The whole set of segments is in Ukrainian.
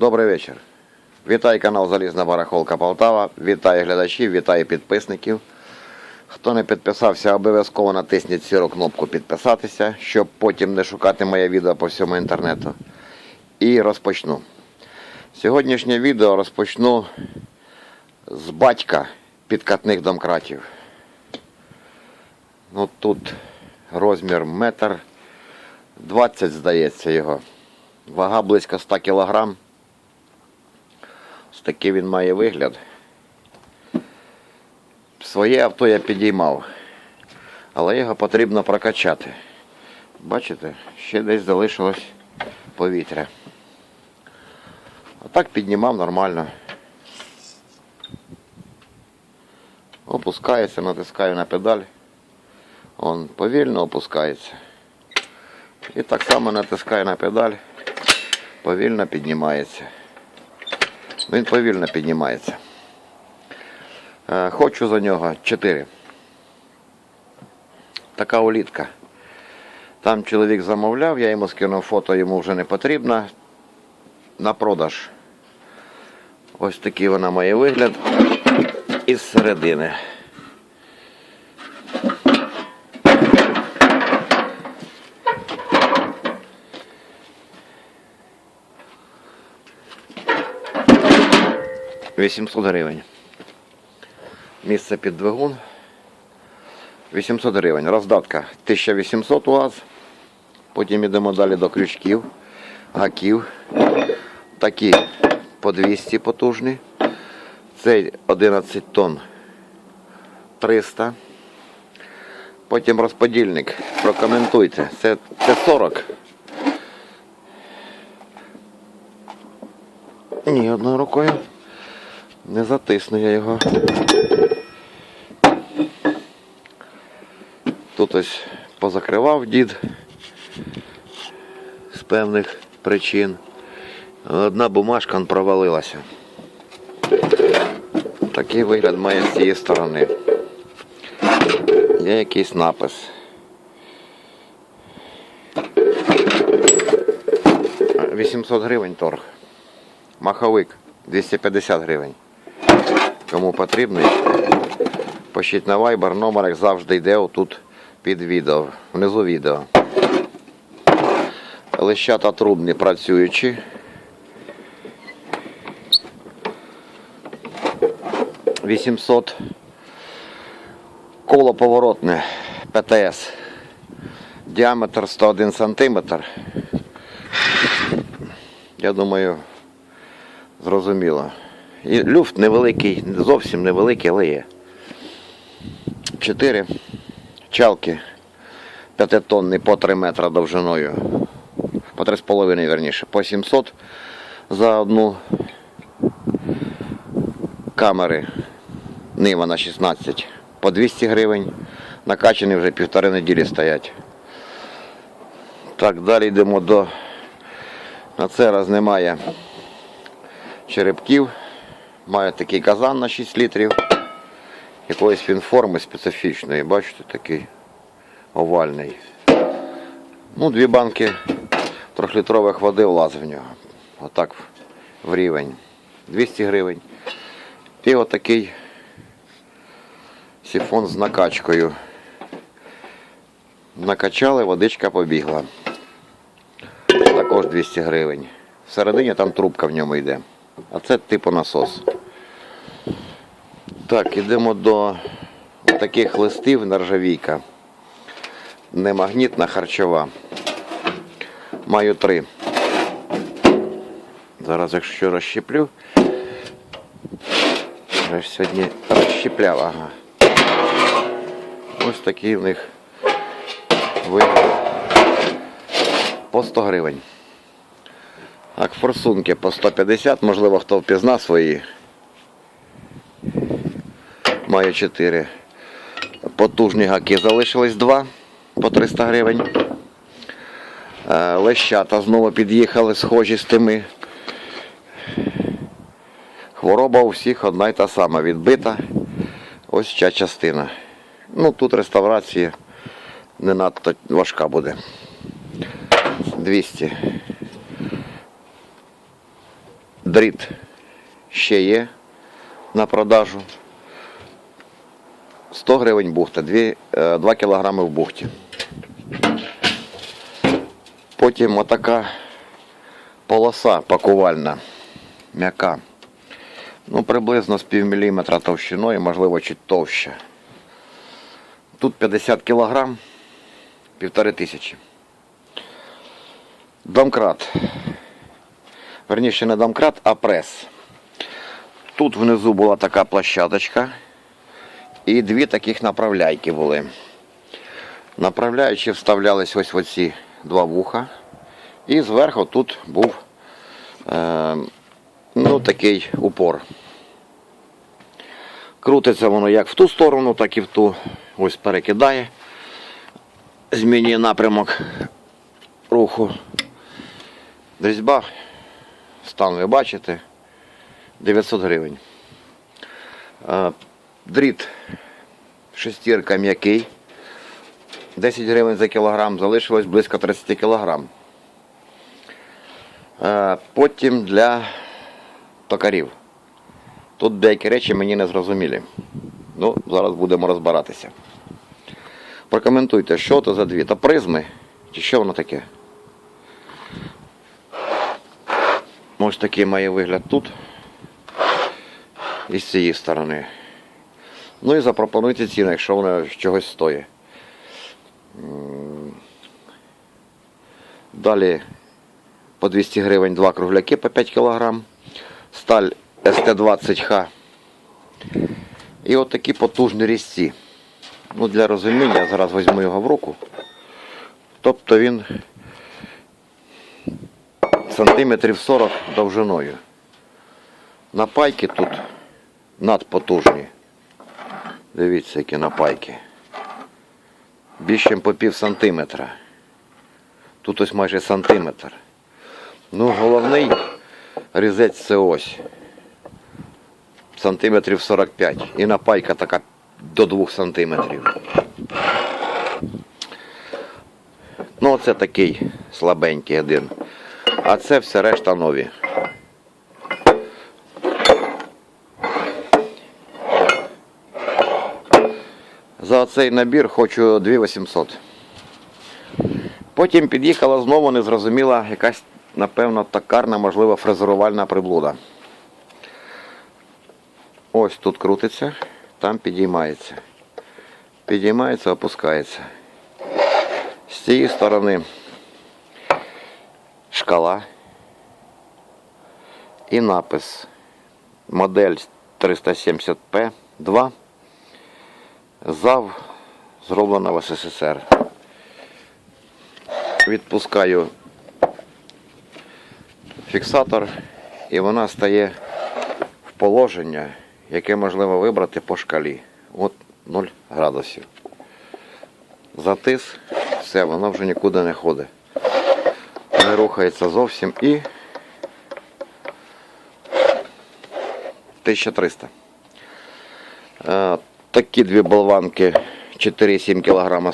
Добрий вечір. Вітаю канал Залізна Барахолка Полтава. Вітаю глядачів, вітаю підписників. Хто не підписався, обов'язково натисніть сіру кнопку підписатися, щоб потім не шукати моє відео по всьому інтернету. І розпочну. Сьогоднішнє відео розпочну з батька підкатних домкратів. Ну тут розмір метр 20, здається, його. Вага близько 100 кг. Ось такий він має вигляд. Своє авто я підіймав, але його потрібно прокачати. Бачите, ще десь залишилось повітря. А так піднімав нормально. Опускається, натискаю на педаль. Он повільно опускається. І так само натискаю на педаль, повільно піднімається. Він повільно піднімається. Е, Хочу за нього 4. Така улітка. Там чоловік замовляв, я йому скинув фото, йому вже не потрібно. На продаж. Ось такий вона має вигляд із середини. Вісімсот гривень. Місце під двигун. 800 гривень. Роздатка 1800 УАЗ. Потім йдемо далі до крючків, гаків. Такі по 200 потужні. Цей 11 тонн 300. Потім розподільник. Прокоментуйте. Це, це 40. Ні, одною рукою. Не затисну я його. Тут ось позакривав дід з певних причин. Одна бумажка провалилася. Такий вигляд має з цієї сторони. Є якийсь напис. «800 гривень торг. Маховик 250 гривень. Кому потрібний, пишіть на Viber, номер як завжди йде отут під відео, внизу відео. Лищата трубні працюючі. Вісімсот. Коло поворотне ПТС. Діаметр 101 сантиметр. Я думаю, зрозуміло. Люфт невеликий, зовсім невеликий, але є. Чотири чалки п'ятитонні по 3 метри довжиною. По 3,5 верніше. По 700 за одну камери Нива на 16. По 200 гривень. Накачані вже півтори неділі стоять. Так, далі йдемо до. На це раз немає черепків. Має такий казан на 6 літрів. Якоїсь він форми специфічної, бачите, такий овальний. Ну, дві банки трьохлітрових води влазить в нього. Отак в рівень. 200 гривень. І отакий сифон з накачкою. Накачали, водичка побігла. Також 200 гривень. Всередині там трубка в ньому йде. А це типу насос. Так, ідемо до таких листів нержавійка. Не магнітна, харчова. Маю три. Зараз, якщо розщеплю. Ж сьогодні розщепляв, ага. Ось такий в них вигляд. По 100 гривень. Так, форсунки по 150, можливо, хто впізна свої. Маю 4. Потужні гаки залишились 2 по 300 гривень. Е, Лещата знову під'їхали, схожі з тими. Хвороба у всіх одна й та сама відбита. Ось ця частина. Ну тут реставрація не надто важка буде. 200. дріт ще є на продажу. 100 гривень бухта, 2, 2 кілограми в бухті. Потім отака полоса пакувальна, м'яка. Ну, приблизно з пів міліметра товщиною, можливо, чуть товща. Тут 50 кілограм, півтори тисячі. Домкрат. Верніше не домкрат, а прес. Тут внизу була така площадочка. І дві таких направляйки були. Направляючі вставлялись ось в оці два вуха. І зверху тут був е, ну, такий упор. Крутиться воно як в ту сторону, так і в ту. Ось перекидає. Змінює напрямок руху. Різьба, стан ви бачите, 900 гривень. Дріт шестірка м'який. 10 гривень за кілограм, залишилось близько 30 кілограм. Е, Потім для токарів. Тут деякі речі мені не зрозумілі. Ну, зараз будемо розбиратися. Прокоментуйте, що це за дві? То призми? Чи що воно таке? Ось такий має вигляд тут. І з цієї сторони. Ну і запропонуйте ціну, якщо воно чогось стоїть. Далі по 200 гривень два кругляки по 5 кг. Сталь СТ-20Х. І от такі потужні різці. Ну, для розуміння, я зараз візьму його в руку. Тобто він сантиметрів 40 довжиною. Напайки тут надпотужні. Дивіться, які напайки. Більше по пів сантиметра. Тут ось майже сантиметр. Ну, головний різець це ось. Сантиметрів 45. І напайка така до 2 сантиметрів. Ну, оце такий слабенький один. А це все решта нові. За цей набір хочу 2800. Потім під'їхала знову незрозуміла якась, напевно, токарна, можливо, фрезерувальна приблуда. Ось тут крутиться, там підіймається. Підіймається, опускається. З цієї сторони шкала і напис. Модель 370P2. ЗАВ зроблена в СССР. Відпускаю фіксатор і вона стає в положення, яке можливо вибрати по шкалі. От 0 градусів. Затис, все, воно вже нікуди не ходить. Не рухається зовсім і 1300. Такі дві болванки 4,7 кг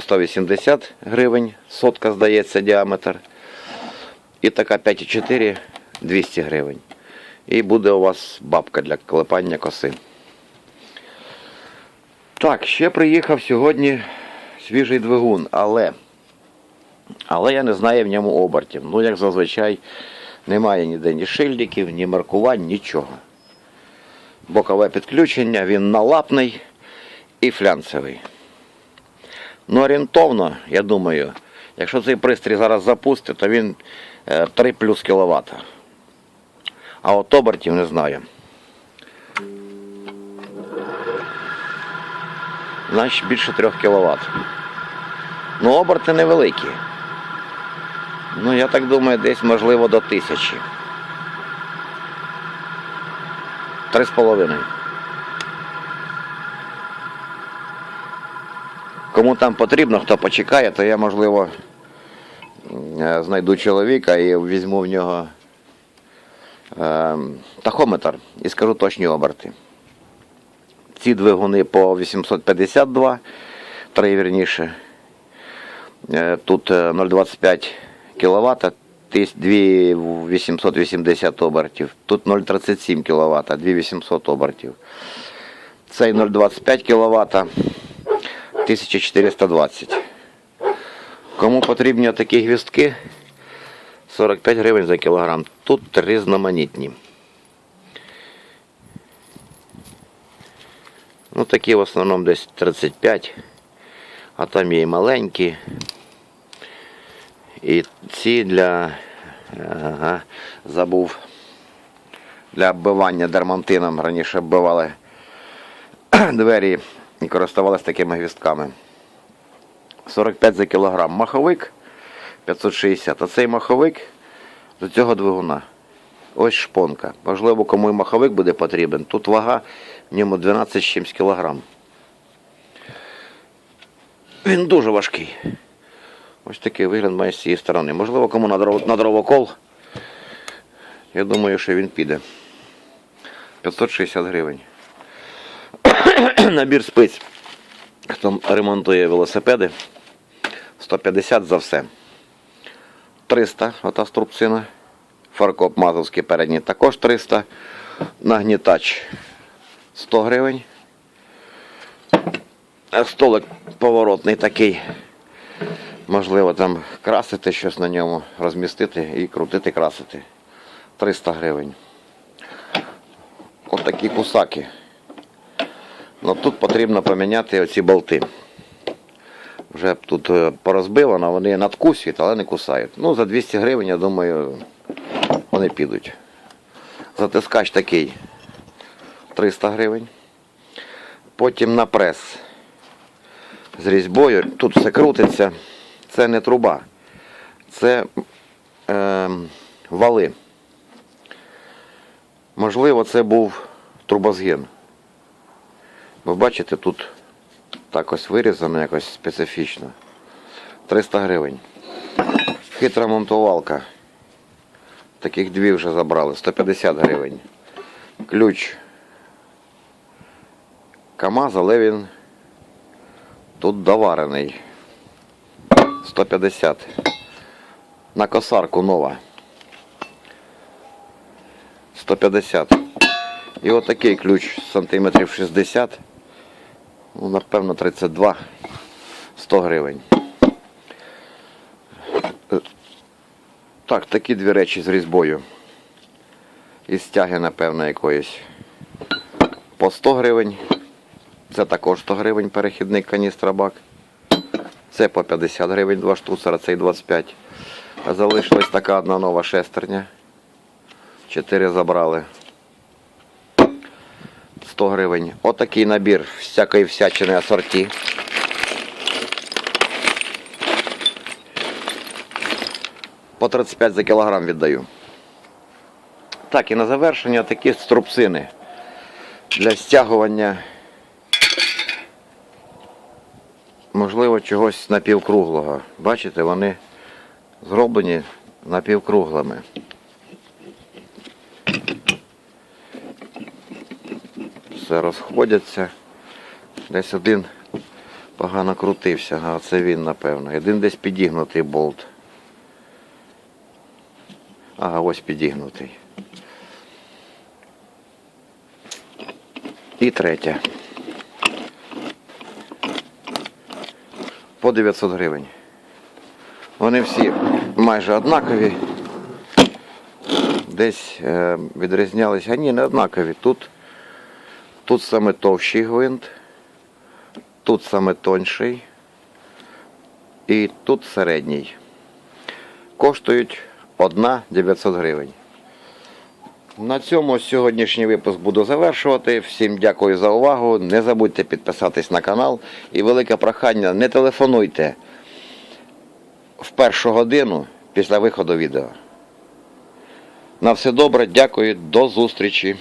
180 гривень, сотка здається діаметр. І така 5,4 200 гривень. І буде у вас бабка для клепання коси. Так, ще приїхав сьогодні свіжий двигун, але, але я не знаю в ньому обертів. Ну, як зазвичай, немає ніде ні шильдиків, ні маркувань, нічого бокове підключення, він налапний і флянцевий. Ну, орієнтовно, я думаю, якщо цей пристрій зараз запустить, то він е, 3 плюс кВт. А от обертів не знаю. Значить більше 3 кВт. Ну, оберти невеликі. Ну, я так думаю, десь можливо до тисячі. Три з половиною. Кому там потрібно, хто почекає, то я, можливо, е, знайду чоловіка і візьму в нього е, тахометр і скажу точні оберти. Ці двигуни по 852, три вірніше. Е, Тут е, 0,25 кВт, тис- 2880 обертів. Тут 0,37 кВт, 2800 обертів. Цей 0,25 кВт, 1420. Кому потрібні такі гвіздки, 45 гривень за кілограм. Тут різноманітні. Ну, такі в основному десь 35, а там є і маленькі. І ці для ага, забув для оббивання дермантином. Раніше оббивали двері і користувалися такими гвістками. 45 за кілограм. Маховик 560, а цей маховик до цього двигуна. Ось шпонка. Можливо, кому і маховик буде потрібен. Тут вага в ньому 12 з чимсь кілограм. Він дуже важкий. Ось такий вигляд має з цієї сторони. Можливо, кому на, дровокол. Я думаю, що він піде. 560 гривень. Набір спиць. Хто ремонтує велосипеди. 150 за все. 300 ота струбцина. Фаркоп Мазовський передній також 300. Нагнітач 100 гривень. Столик поворотний такий. Можливо, там красити щось на ньому, розмістити і крутити, красити. 300 гривень. Ось такі кусаки. Ну, тут потрібно поміняти оці болти. Вже тут е, порозбивано, вони надкусюють, але не кусають. Ну, за 200 гривень, я думаю, вони підуть. Затискач такий 300 гривень. Потім на прес з різьбою. Тут все крутиться. Це не труба. Це е, вали. Можливо, це був трубозгін. Ви бачите, тут так ось вирізано якось специфічно. 300 гривень. Хитра монтувалка. Таких дві вже забрали. 150 гривень. Ключ. КАМАЗ, але він тут доварений. 150. На косарку нова. 150. І отакий ключ сантиметрів 60. Ну, напевно, 32. 100 гривень. Так, такі дві речі з різьбою. І стяги, напевно, якоїсь. По 100 гривень. Це також 100 гривень перехідний каністрабак. Це по 50 гривень, два штуцера, цей 25. Залишилась така одна нова шестерня. Чотири забрали. 100 гривень. Отакий набір всякої всячини асорті. По 35 за кілограм віддаю. Так, і на завершення такі струбцини для стягування, можливо, чогось напівкруглого. Бачите, вони зроблені напівкруглими. Все розходяться. Десь один погано крутився, а це він, напевно. Один десь підігнутий болт. Ага, ось підігнутий. І третя. По 900 гривень. Вони всі майже однакові. Десь е, відрізнялися. А ні, не однакові. Тут, тут саме товщий гвинт, тут саме тонший і тут середній. Коштують 1 900 гривень. На цьому сьогоднішній випуск буду завершувати. Всім дякую за увагу. Не забудьте підписатись на канал. І велике прохання, не телефонуйте в першу годину після виходу відео. На все добре, дякую, до зустрічі.